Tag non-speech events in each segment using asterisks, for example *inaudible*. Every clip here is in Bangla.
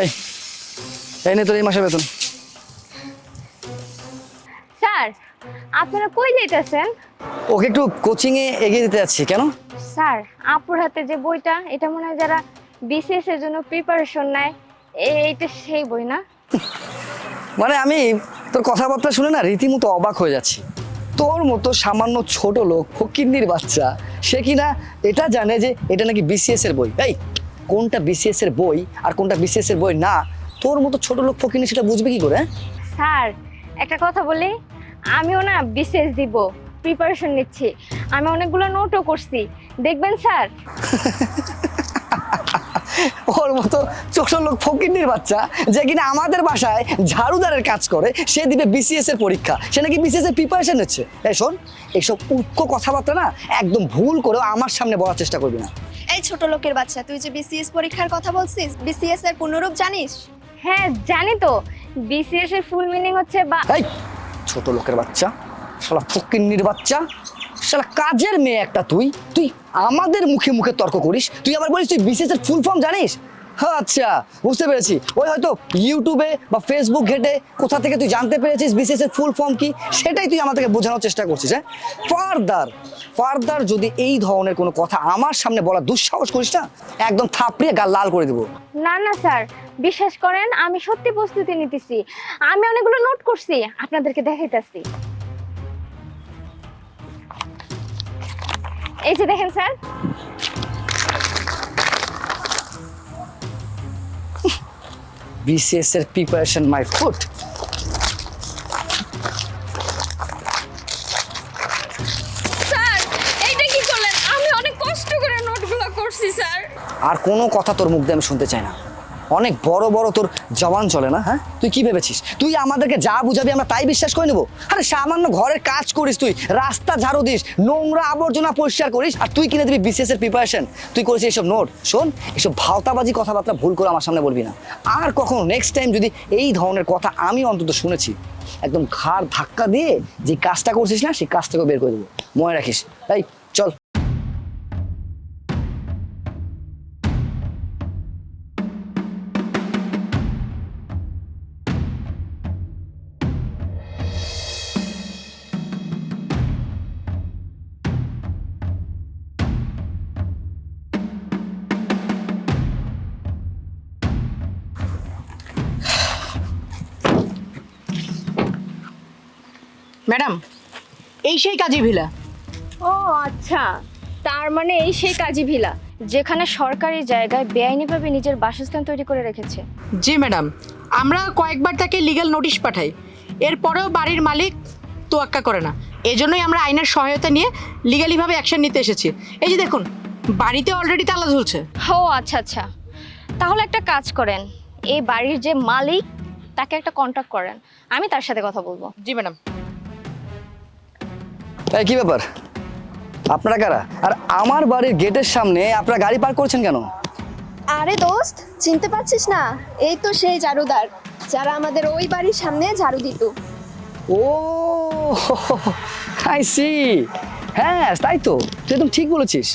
এই এই নে তোর এই মাসের বেতন। স্যার আপনারা কই যাইতেছেন? ওকে একটু কোচিংয়ে এগিয়ে দিতে যাচ্ছি কেন? স্যার আপুর হাতে যে বইটা এটা মনে হয় যারা বিসিএস এর জন্য প্রিপারেশন নেয় এইটা সেই বই না? মানে আমি তোর কথাবার্তা শুনে না রীতিমতো অবাক হয়ে যাচ্ছি। তোর মতো সামান্য ছোট লোক ফকিন্নির বাচ্চা সে কিনা এটা জানে যে এটা নাকি বিসিএস এর বই। এই কোনটা বিসিএস এর বই আর কোনটা বিসিএস এর বই না তোর মতো ছোট লোক ফকিন্নি সেটা বুঝবে কি করে? স্যার একটা কথা বলি আমিও না বিসিএস দিব প্রিপারেশন নিচ্ছি। আমি অনেকগুলো নোটও করছি দেখবেন স্যার? *laughs* ওর মতো ছোট লোক ফকিন্নির বাচ্চা যে কিনা আমাদের বাসায় ঝাড়ুদারের কাজ করে সে দিবে বিসিএস এর পরীক্ষা। সে নাকি বিসিএস এর প্রিপারেশন নিচ্ছে। এই শোন এইসব উৎক কথাবার্তা না একদম ভুল করেও আমার সামনে বলার চেষ্টা করবি না। এই ছোট লোকের বাচ্চা তুই যে বিসিএস পরীক্ষার কথা বলছিস বিসিএস এর পূর্ণরূপ জানিস? হ্যাঁ জানি তো। বিসিএস এর ফুল মিনিং হচ্ছে বা এই ছোট লোকের বাচ্চা শালা ফকিন্নির বাচ্চা শালা কাজের মেয়ে একটা তুই। তুই আমাদের মুখে মুখে তর্ক করিস তুই আবার বলিস তুই বিসিএস এর ফুল ফর্ম জানিস? আচ্ছা বুঝতে পেরেছি। ওই হয়তো ইউটিউবে বা ফেসবুক ঘেটে কোথা থেকে তুই জানতে পেরেছিস বিসিএস এর ফুল ফর্ম কি, সেটাই তুই আমাদেরকে বোঝানোর চেষ্টা করছিস হ্যাঁ? ফার্দার ফার্দার যদি এই ধরনের কোনো কথা আমার সামনে বলার দুঃসাহস করিস না, একদম থাপড়িয়ে গাল লাল করে দেবো। না না, স্যার। বিশ্বাস করেন, আমি সত্যি প্রস্তুতি নিতেছি। আমি অনেকগুলো নোট করছি, আপনাদেরকে দেখাইতেছি। এই যে দেখেন, স্যার। বিসিএস এর প্রিপারেশন মাই ফুট স্যার এইটা কি করলেন? আমি অনেক কষ্ট করে নোটগুলো করছি স্যার। আর কোনো কথা তোর মুখ দিয়ে আমি শুনতে চাই না। অনেক বড় বড় তোর জওয়ান চলে না হ্যাঁ? তুই কি ভেবেছিস? তুই আমাদেরকে যা বুঝাবি আমরা তাই বিশ্বাস করে নেব? আরে সামান্য ঘরের কাজ করিস তুই, রাস্তা ঝাড়ু দিস, নোংরা আবর্জনা পরিষ্কার করিস, আর তুই কিনে দিবি বিসিএস এর প্রিপারেশন তুই করেছিস এইসব নোট, শোন, এসব ভাওতাবাজি কথাবার্তা ভুল করে আমার সামনে বলবি না। আর কখনো নেক্সট টাইম যদি এই ধরনের কথা আমি অন্তত শুনেছি, একদম ঘাড় ধাক্কা দিয়ে যে কাজটা করছিস না, সেই কাজটাকে বের করে দেবো। মনে রাখিস। তাই চল। ম্যাডাম এই সেই কাজী ভিলা। ও আচ্ছা। তার মানে এই সেই কাজী ভিলা যেখানে সরকারি জায়গায় বেআইনিভাবে নিজের বাসস্থান তৈরি করে রেখেছে। জি ম্যাডাম। আমরা কয়েকবার তাকে লিগ্যাল নোটিশ পাঠাই। এরপরেও বাড়ির মালিক তোয়াক্কা করে না। এজন্যই আমরা আইনের সহায়তা নিয়ে লিগালিভাবে অ্যাকশন নিতে এসেছি। এই যে দেখুন বাড়িতে অলরেডি তালা ঝুলছে। ও আচ্ছা আচ্ছা। তাহলে একটা কাজ করেন। এই বাড়ির যে মালিক তাকে একটা কন্ট্যাক্ট করেন। আমি তার সাথে কথা বলব। জি ম্যাডাম। এই কি ব্যাপার? আপনারা কারা? আর আমার বাড়ির গেটের সামনে আপনারা গাড়ি পার্ক করছেন কেন? আরে দোস্ত চিনতে পারছিস না? এই তো সেই ঝাড়ুদার যারা আমাদের ওই বাড়ির সামনে ঝাড়ু দিত। ও আই সি হ্যাঁ তাই তো তুই একদম ঠিক বলেছিস।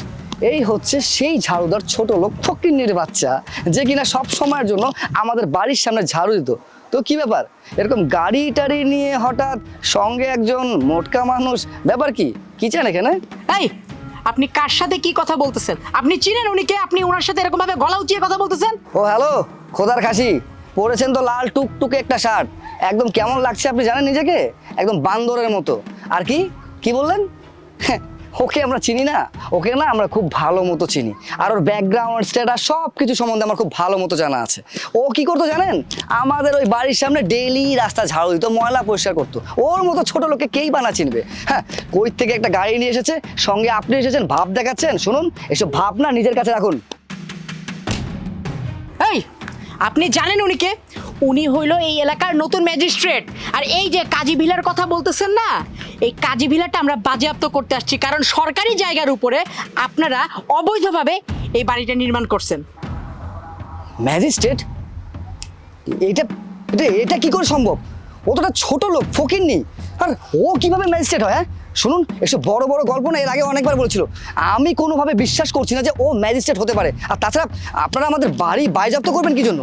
এই হচ্ছে সেই ঝাড়ুদার ছোট লোক ফকিন্নির বাচ্চা যে কিনা সব সময়ের জন্য আমাদের বাড়ির সামনে ঝাড়ু দিত। তো কি ব্যাপার? এরকম গাড়ি টাড়ি নিয়ে হঠাৎ সঙ্গে একজন মোটকা মানুষ ব্যাপার কি? কি চান এখানে? এই আপনি কার সাথে কি কথা বলতেছেন? আপনি চিনেন উনিকে আপনি ওনার সাথে এরকম ভাবে গলা উঁচিয়ে কথা বলতেছেন? ও হ্যালো খোদার খাসি। পরেছেন তো লাল টুকটুকে একটা শার্ট। একদম কেমন লাগছে আপনি জানেন নিজেকে? একদম বান্দরের মতো। আর কি? কি বললেন? ওকে আমরা চিনি না? ওকে না আমরা খুব ভালো মতো চিনি। আর ওর ব্যাকগ্রাউন্ড স্ট্যাটাস সব কিছু সম্বন্ধে আমার খুব ভালো মতো জানা আছে। ও কি করতো জানেন? আমাদের ওই বাড়ির সামনে ডেইলি রাস্তা ঝাড়ু দিত, ময়লা পরিষ্কার করতো। ওর মতো ছোট লোককে কেই বানা চিনবে? হ্যাঁ কই থেকে একটা গাড়ি নিয়ে এসেছে, সঙ্গে আপনি এসেছেন, ভাব দেখাচ্ছেন। শুনুন, এসব ভাব না, নিজের কাছে রাখুন। এই, আপনি জানেন উনিকে উনি হইল এই এলাকার নতুন ম্যাজিস্ট্রেট। আর এই যে কাজী ভিলার কথা বলতেছেন না, এই কাজী ভিলাটা আমরা বাজেয়াপ্ত করতে আসছি, কারণ সরকারি জায়গার উপরে আপনারা অবৈধভাবে এই বাড়িটা নির্মাণ করছেন। ম্যাজিস্ট্রেট? এটা এটা এটা কি করে সম্ভব? ও তো ছোট লোক ফকিরনি আর ও কীভাবে ম্যাজিস্ট্রেট হয় হ্যাঁ? শুনুন এসব বড় বড় গল্প না, এর আগে অনেকবার বলেছিল। আমি কোনোভাবে বিশ্বাস করছি না যে ও ম্যাজিস্ট্রেট হতে পারে। আর তাছাড়া আপনারা আমাদের বাড়ি বাইজাপ্ত করবেন কি জন্য?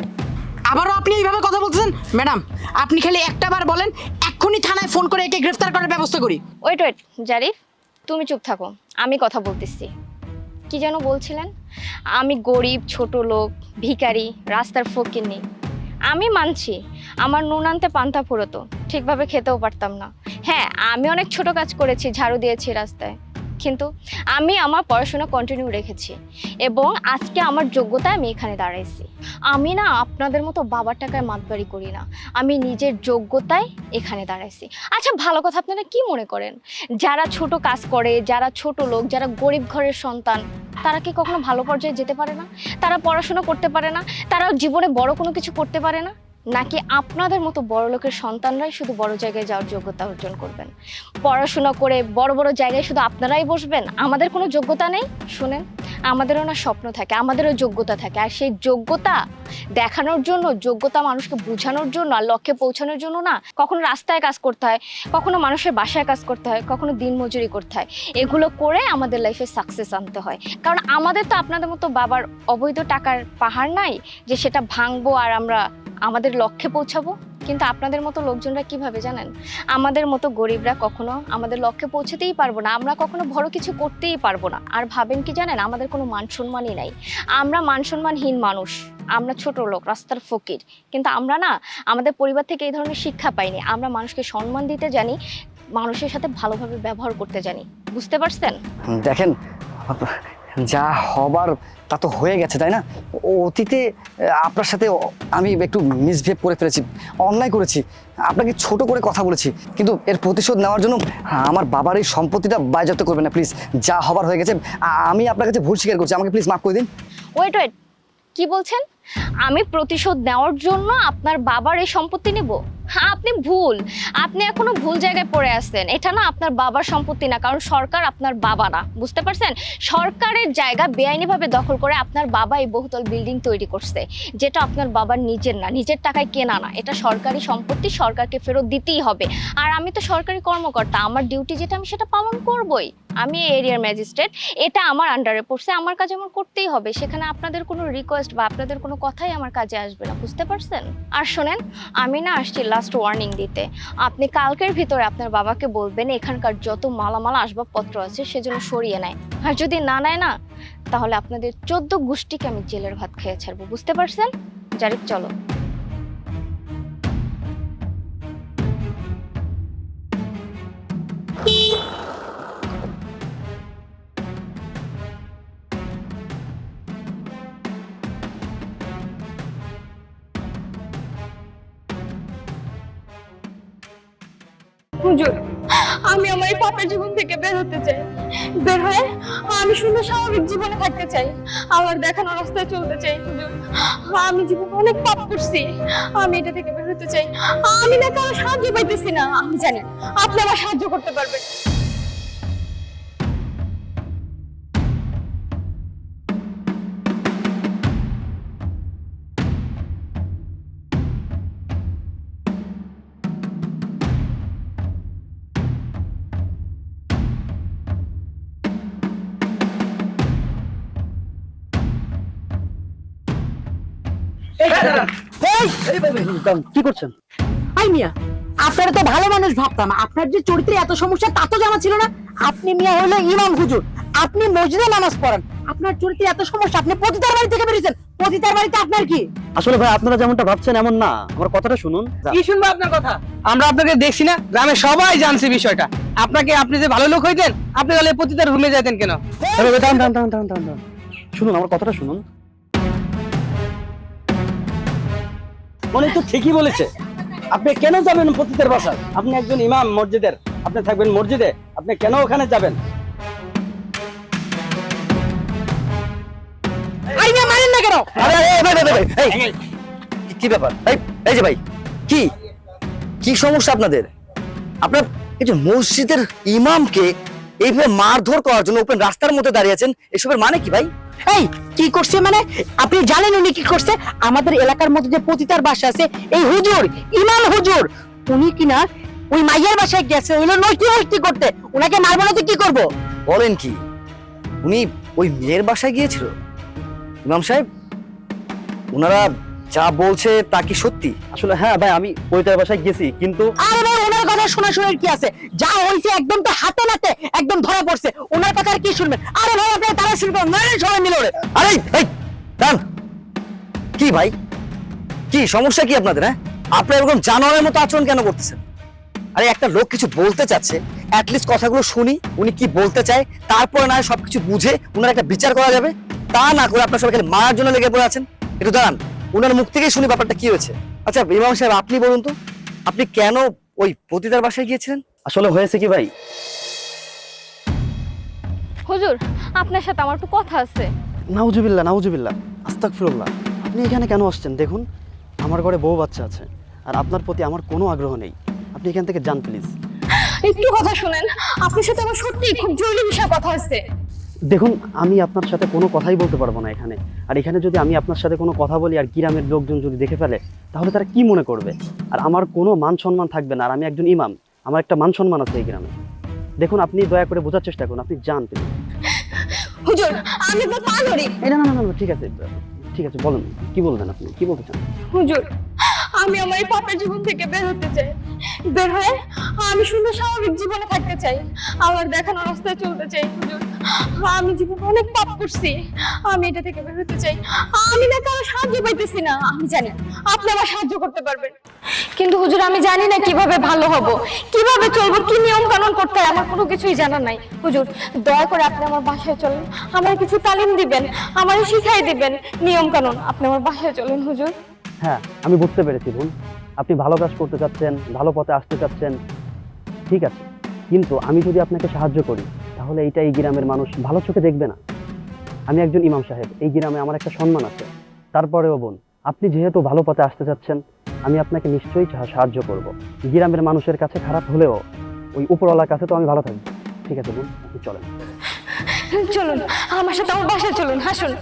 আবারও আপনি এইভাবে কথা বলতেছেন? ম্যাডাম, আপনি খালি একটা বার বলেন, এক্ষুনি থানায় ফোন করে একে গ্রেফতার করার ব্যবস্থা করি। ওয়েট ওয়েট, জারিফ, তুমি চুপ থাকো। আমি কথা বলতেছি। কি যেন বলছিলেন? আমি গরিব, ছোট লোক, ভিখারি, রাস্তার ফকির নেই। আমি মানছি, আমার নুন আনতে পান্তা ফুরতো, ঠিকভাবে খেতেও পারতাম না। হ্যাঁ আমি অনেক ছোট কাজ করেছি, ঝাড়ু দিয়েছি রাস্তায়। কিন্তু আমি আমার পড়াশোনা কন্টিনিউ রেখেছি এবং আজকে আমার যোগ্যতায় আমি এখানে দাঁড়াইছি। আমি না আপনাদের মতো বাবার টাকায় মাতবাড়ি করি না। আমি নিজের যোগ্যতায় এখানে দাঁড়াইছি। আচ্ছা ভালো কথা, আপনারা কি মনে করেন? যারা ছোট কাজ করে, যারা ছোট লোক, যারা গরিব ঘরের সন্তান, তারা কি কখনো ভালো পর্যায়ে যেতে পারে না? তারা পড়াশোনা করতে পারে না? তারা জীবনে বড় কোনো কিছু করতে পারে না? নাকি আপনাদের মতো বড় লোকের সন্তানরাই শুধু বড় জায়গায় যাওয়ার যোগ্যতা অর্জন করবেন? পড়াশোনা করে বড় বড় জায়গায় শুধু আপনারাই বসবেন? আমাদের কোনো যোগ্যতা নেই? শুনেন। আমাদেরও না স্বপ্ন থাকে, আমাদেরও যোগ্যতা থাকে। আর সেই যোগ্যতা দেখানোর জন্য, যোগ্যতা মানুষকে বোঝানোর জন্য আর লক্ষ্যে পৌঁছানোর জন্য না কখনো রাস্তায় কাজ করতে হয়, কখনো মানুষের বাসায় কাজ করতে হয়, কখনো দিনমজুরি করতে হয়। এগুলো করে আমাদের লাইফে সাকসেস আনতে হয়। কারণ আমাদের তো আপনাদের মতো বাবার অবৈধ টাকার পাহাড় নাই যে সেটা ভাঙবো আর আমরা আমাদের লক্ষ্যে পৌঁছাবো? কিন্তু আপনাদের মতো লোকজনরা কীভাবে জানেন? আমাদের মতো গরিবরা কখনো আমাদের লক্ষ্যে পৌঁছতেই পারব না। আমরা কখনো বড় কিছু করতেই পারব না। আর ভাবেন কি জানেন? আমাদের কোনো মান সম্মানই নাই। আমরা মান সম্মানহীন মানুষ। আমরা ছোট লোক, রাস্তার ফকির। কিন্তু আমরা না, আমাদের পরিবার থেকে এই ধরনের শিক্ষা পাইনি। আমরা মানুষকে সম্মান দিতে জানি, মানুষের সাথে ভালোভাবে ব্যবহার করতে জানি। বুঝতে পারছেন? দেখেন যা হবার তা তো হয়ে গেছে, তাই না? অতীতে আপনার সাথে আমি একটু মিসবিহেভ করে ফেলেছি, অন্যায় করেছি, আপনাকে ছোট করে কথা বলেছি, কিন্তু এর প্রতিশোধ নেওয়ার জন্য আমার বাবার এই সম্পত্তিটা বাজেয়াপ্ত করবেন না প্লিজ যা হবার হয়ে গেছে আমি আপনার কাছে ভুল স্বীকার করছি, আমাকে প্লিজ মাফ করে দিন। ওয়েট ওয়েট কি বলছেন? আমি প্রতিশোধ নেওয়ার জন্য আপনার বাবার এই সম্পত্তি নেব? আপনি ভুল। আপনি এখনও ভুল জায়গায় পড়ে আছেন এটা না আপনার বাবার সম্পত্তি না, কারণ সরকার আপনার বাবা না। বুঝতে পারছেন? সরকারের জায়গা বেআইনিভাবে দখল করে আপনার বাবা এই বহুতল বিল্ডিং তৈরি করছে, যেটা আপনার বাবার নিজের না। নিজের টাকায় কেনা না। এটা সরকারি সম্পত্তি, সরকারকে ফেরত দিতেই হবে। আর আমি তো সরকারি কর্মকর্তা, আমার ডিউটি যেটা আমি সেটা পালন করবই। আমি এরিয়ার ম্যাজিস্ট্রেট, এটা আমার আন্ডারে পড়ছে, আমার কাজ আমার করতেই হবে। সেখানে আপনাদের কোনো রিকোয়েস্ট বা আপনাদের কোনো কথাই আমার কাজে আসবে না, বুঝতে পারছেন? আর শোনেন, আমি না আসছি লাস্ট ওয়ার্নিং দিতে। আপনি কালকের ভিতরে আপনার বাবাকে বলবেন, এখানকার যত মালামাল আসবাবপত্র আছে সেজন্য সরিয়ে নেয়। আর যদি না নেয় না, তাহলে আপনাদের চোদ্দ গোষ্ঠীকে আমি জেলের ভাত খেয়ে ছাড়বো, বুঝতে পারছেন? জারিফ, চলো। আমি আমার এই পাপের জীবন থেকে বের হতে চাই। বের হয়ে আমি সুন্দর স্বাভাবিক জীবনে থাকতে চাই। আমার দেখানো রাস্তায় চলতে চাই আমি জীবনে অনেক পাপ করছি। আমি এটা থেকে বের হতে চাই। আমি না কারও সাহায্য পাইতেছি না। আমি জানি আপনি আমার সাহায্য করতে পারবেন। কি করছেন? আই মিয়া আপনারা তো ভালো মানুষ ভাবতাম। আপনার যে চরিত্রে এত সমস্যা তা তো জানা ছিল না। আপনি মিয়া হলো ইমাম হুজুর। আপনি মসজিদে নামাজ পড়ান। আপনার চরিত্রে এত সমস্যা আপনি পতিতার বাড়ি থেকে বেরিয়েছেন। পতিতার বাড়িতে আপনার কি? আসলে ভাই আপনারা যেমনটা ভাবছেন এমন না। আমার কথাটা শুনুন কি শুনব আপনার কথা? আমরা আপনাকে দেখছি না গ্রামে সবাই জানছে বিষয়টা। আপনাকে আপনি যে ভালো লোক হইতেন আপনি তাহলে পতিতার রুমে যাইতেন কেন। শুনুন আমার কথাটা শুনুন। উনি তো ঠিকই বলেছে। আপনি কেন যাবেন পতিতের বাসায়? আপনি একজন ইমাম মসজিদের। আপনি থাকবেন মসজিদে। আপনি কেন ওখানে যাবেন? আই মারেন না কেন? আরে আরে এই, ভাই ভাই ভাই এই, কি- ব্যাপার? এই এই যে ভাই কি? কি সমস্যা আপনাদের? আপনার এই যে মসজিদের ইমামকে এইভাবে মারধর করার জন্য ওপেন রাস্তার মধ্যে দাঁড়িয়ে আছেন এসবের মানে কি ভাই? এই, কি করছে মানে? আপনি জানেন উনি কি করছে? আমাদের এলাকার মধ্যে যে পতিতার বাসা আছে, এই হুজুর, ইমাম হুজুর, উনি কিনা ওই মাইয়ার বাসায় গেছে ওইলো নৈতি হস্তি করতে। ওনাকে মারবো না তো কি করব? বলেন কি, উনি ওই মেয়ের বাসায় গিয়েছিল? ইমাম সাহেব ওনারা যা বলছে তা কি সত্যি? আসলে হ্যাঁ ভাই আমি পতিতার বাসায় গেছি কিন্তু আরে ভাই ওনার কথা শোনা শোনার কি আছে? যা হয়েছে একদম তো হাতে নাতে একদম ধরা পড়ছে। ওনার কথা আর কি শুনবেন? আরে ভাই আপনারা তারা শুনবেন না সবাই মিলে ওরে। আরে এই দাঁড়ান। কি ভাই? কি সমস্যা কি আপনাদের হ্যাঁ? আপনারা এরকম জানোয়ারের মতো আচরণ কেন করতেছেন? আরে একটা লোক কিছু বলতে চাচ্ছে অ্যাটলিস্ট কথাগুলো শুনি উনি কি বলতে চায় তারপরে না সবকিছু বুঝে উনার একটা বিচার করা যাবে। তা না করে আপনার সবাই খালি মারার জন্য লেগে পড়ে আছেন। একটু দাঁড়ান। উনার মুখ থেকেই শুনি ব্যাপারটা কি হয়েছে। আচ্ছা ইমাম সাহেব আপনি বলুন তো আপনি কেন ওই পতিতার বাসায় গিয়েছিলেন? আসলে হয়েছে কি ভাই? হুজুর আপনার সাথে আমার একটু কথা আছে। নাউজুবিল্লাহ নাউজুবিল্লাহ আস্তাক ফিরুল্লাহ আপনি এখানে কেন আসছেন? দেখুন আমার ঘরে বউ বাচ্চা আছে আর আপনার প্রতি আমার কোনো আগ্রহ নেই। আপনি এখান থেকে যান প্লিজ। একটু কথা শুনেন আপনার সাথে আমার সত্যি খুব জরুরি বিষয়ে কথা আছে দেখুন আমি আপনার সাথে কোনো কথাই বলতে পারব না এখানে। আর এখানে যদি আমি আপনার সাথে কোনো কথা বলি আর গ্রামের লোকজন যদি দেখে ফেলে তাহলে তারা কি মনে করবে? আর আমার কোনো মান সম্মান থাকবে না আর আমি একজন ইমাম আমার একটা মান সম্মান আছে এই গ্রামে। দেখুন আপনি দয়া করে বোঝার চেষ্টা করুন আপনি যান প্লিজ। হুজুর আমি তো পা না না না না, ঠিক আছে ঠিক আছে বলুন কি বলবেন আপনি? কি বলতে চান? হুজুর আমি আমার এই পাপের জীবন থেকে বের হতে চাই। বের হয়ে আমি সুন্দর স্বাভাবিক জীবনে থাকতে চাই। আমার দেখানো রাস্তায় চলতে চাই, হুজুর। আমি জীবনে অনেক পাপ করছি। আমি এটা থেকে বের হতে চাই। আমি না কারও সাহায্য পাইতেছি না। আমি জানি আপনি আমার সাহায্য করতে পারবেন। কিন্তু হুজুর, আমি জানি না কীভাবে ভালো হব, কীভাবে চলবো, কি নিয়ম কানুন করতে হয়, আমার কোনো কিছুই জানা নাই। হুজুর, দয়া করে আপনি আমার বাসায় চলেন। আমার কিছু তালিম দিবেন আমার শিখাই দিবেন নিয়ম কানুন আপনি আমার বাসায় চলেন, হুজুর। হ্যাঁ আমি বুঝতে পেরেছি বোন। আপনি ভালো কাজ করতে চাচ্ছেন, ভালো পথে আসতে চাচ্ছেন, ঠিক আছে। কিন্তু আমি যদি আপনাকে সাহায্য করি, তাহলে এইটা এই গ্রামের মানুষ ভালো চোখে দেখবে না। আমি একজন ইমাম সাহেব, এই গ্রামে আমার একটা সম্মান আছে। তারপরেও বোন, আপনি যেহেতু ভালো পথে আসতে চাচ্ছেন, আমি আপনাকে নিশ্চয়ই সাহায্য করব। গ্রামের মানুষের কাছে খারাপ হলেও, ওই উপরওয়ালার কাছে তো আমি ভালো থাকব। ঠিক আছে বোন চলেন। চলুন, আমার সাথে আমার বাসায় চলুন হাসুন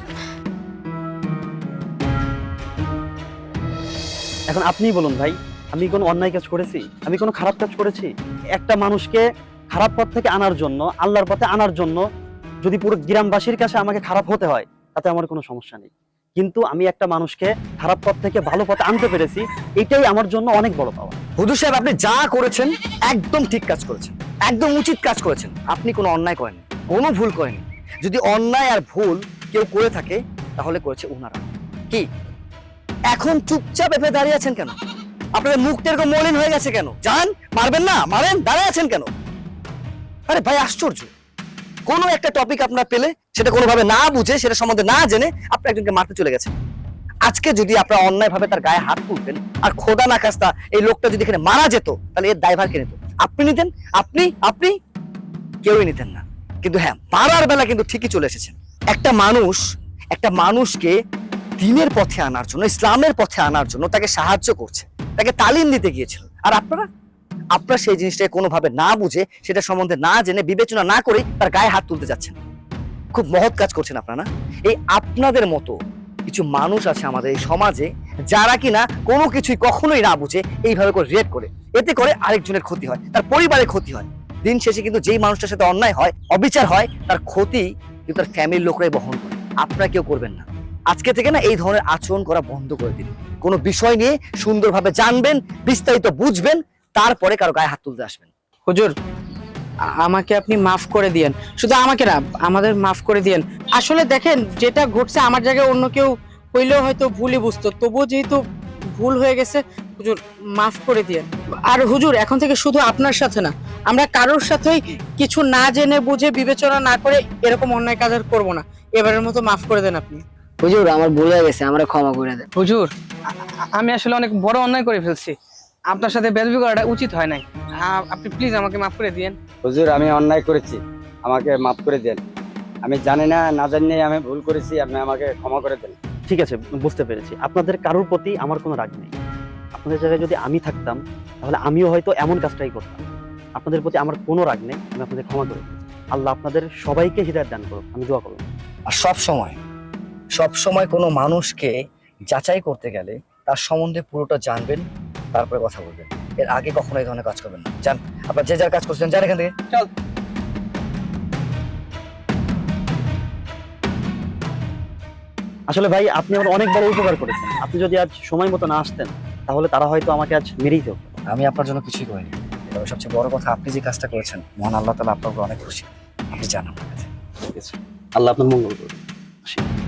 এখন আপনিই বলুন ভাই, আমি কোনো অন্যায় কাজ করেছি? আমি কোনো খারাপ কাজ করেছি? একটা মানুষকে খারাপ পথ থেকে আনার জন্য, আল্লাহর পথে আনার জন্য যদি পুরো গ্রামবাসীর কাছে আমাকে খারাপ হতে হয়, তাতে আমার কোনো সমস্যা নেই। কিন্তু আমি একটা মানুষকে খারাপ পথ থেকে ভালো পথে আনতে পেরেছি, এটাই আমার জন্য অনেক বড় পাওয়া। হুজুর সাহেব, আপনি যা করেছেন, একদম ঠিক কাজ করেছেন। একদম উচিত কাজ করেছেন। আপনি কোনো অন্যায় করেন কোনো ভুল করেননি। যদি অন্যায় আর ভুল কেউ করে থাকে, তাহলে করেছে উনারা। কি? এখন চুপচাপ এপে দাঁড়িয়ে আছেন কেন? আপনাদের মুখটা এরকম মলিন হয়ে গেছে কেন? যান, মারবেন না, মারেন, দাঁড়ায় আছেন কেন? আরে ভাই, আশ্চর্য। কোনো একটা টপিক আপনার পেলে সেটা কোনোভাবে না বুঝে, সেটা সম্বন্ধে না জেনে আপনি একজনকে মারতে চলে গেছেন। আজকে যদি আপনারা অন্যায়ভাবে তার গায়ে হাত তুলতেন আর খোদা না কাস্তা এই লোকটা যদি এখানে মারা যেত, তাহলে এর দায়ভার কে নিত? আপনি নিতেন? আপনি? আপনি? কেউই নিতেন না। কিন্তু হ্যাঁ মারার বেলা কিন্তু ঠিকই চলে এসেছেন। একটা মানুষ, একটা মানুষকে দিনের পথে আনার জন্য, ইসলামের পথে আনার জন্য তাকে সাহায্য করছে। তাকে তালিম দিতে গিয়েছিল। আর আপনারা? আপনারা সেই জিনিসটাকে কোনোভাবে না বুঝে, সেটা সম্বন্ধে না জেনে, বিবেচনা না করেই তার গায়ে হাত তুলতে যাচ্ছেন। খুব মহৎ কাজ করছেন আপনারা এই আপনাদের মতো কিছু মানুষ আছে আমাদের এই সমাজে, যারা কিনা কোনো কিছুই কখনোই না বুঝে, এইভাবে করে রিয়েক্ট করে। এতে করে আরেকজনের ক্ষতি হয়, তার পরিবারের ক্ষতি হয়। দিন শেষে কিন্তু যেই মানুষটার সাথে অন্যায় হয়, অবিচার হয়, তার ক্ষতি কিন্তু তার ফ্যামিলির লোকরাই বহন করে। আপনারা কেউ করবেন না। আজকে থেকে না এই ধরনের আচরণ করা বন্ধ করে দিন। কোনো বিষয় নিয়ে সুন্দরভাবে জানবেন, বিস্তারিত বুঝবেন, তারপরে কারও গায়ে হাত তুলতে আসবেন। হুজুর আমাকে আপনি মাফ করে দিয়েন। শুধু আমাকে না, আমাদের মাফ করে দিয়েন। আসলে দেখেন, যেটা ঘটছে আমার জায়গায় অন্য কেউ হইলেও হয়তো ভুলই বুঝতো। তবুও যেহেতু ভুল হয়ে গেছে, হুজুর, মাফ করে দিয়েন। আর হুজুর, এখন থেকে শুধু আপনার সাথে না, আমরা কারোর সাথেই কিছু না জেনে বুঝে বিবেচনা না করে এরকম অন্যায় কাজ আর করব না। এবারের মতো মাফ করে দেন আপনি। হুজুর আমার ভুল হয়ে গেছে আমরা ক্ষমা করে দেন। হুজুর আমি আসলে অনেক বড় অন্যায় করে ফেলছি। আপনার সাথে বেদবি করাটা উচিত হয় নাই। আপনি প্লিজ আমাকে মাফ করে দিয়েন। হুজুর আমি অন্যায় করেছি। আমাকে মাফ করে দেন। আমি জানি না না জানি আমি ভুল করেছি আপনি আমাকে ক্ষমা করে দেন। ঠিক আছে বুঝতে পেরেছি। আপনাদের কারোর প্রতি আমার কোনো রাগ নেই। আপনাদের জায়গায় যদি আমি থাকতাম তাহলে আমিও হয়তো এমন কাজটাই করতাম। আপনাদের প্রতি আমার কোনো রাগ নেই আমি আপনাদের ক্ষমা করে দিই। আল্লাহ আপনাদের সবাইকে হৃদয় দান করুন আমি দোয়া করব। আর সব সময় সব সময় কোনো মানুষকে যাচাই করতে গেলে তার সম্বন্ধে পুরোটা জানবেন তারপরে কথা বলবেন। এর আগে কখনো এই ধরনের কাজ করবেন না। যান আপনার যে যার কাজ করছেন যান এখান থেকে। চল। আসলে ভাই আপনি আমার অনেক বড় উপকার করেছেন। আপনি যদি আজ সময় মতো না আসতেন তাহলে তারা হয়তো আমাকে আজ মেরেই দিত আমি আপনার জন্য কিছুই করিনি। তবে সবচেয়ে বড় কথা আপনি যে কাজটা করেছেন মহান আল্লাহ তালা আপনার উপর অনেক খুশি। আপনি জানান ঠিক আছে। আল্লাহ আপনার মঙ্গল করুন।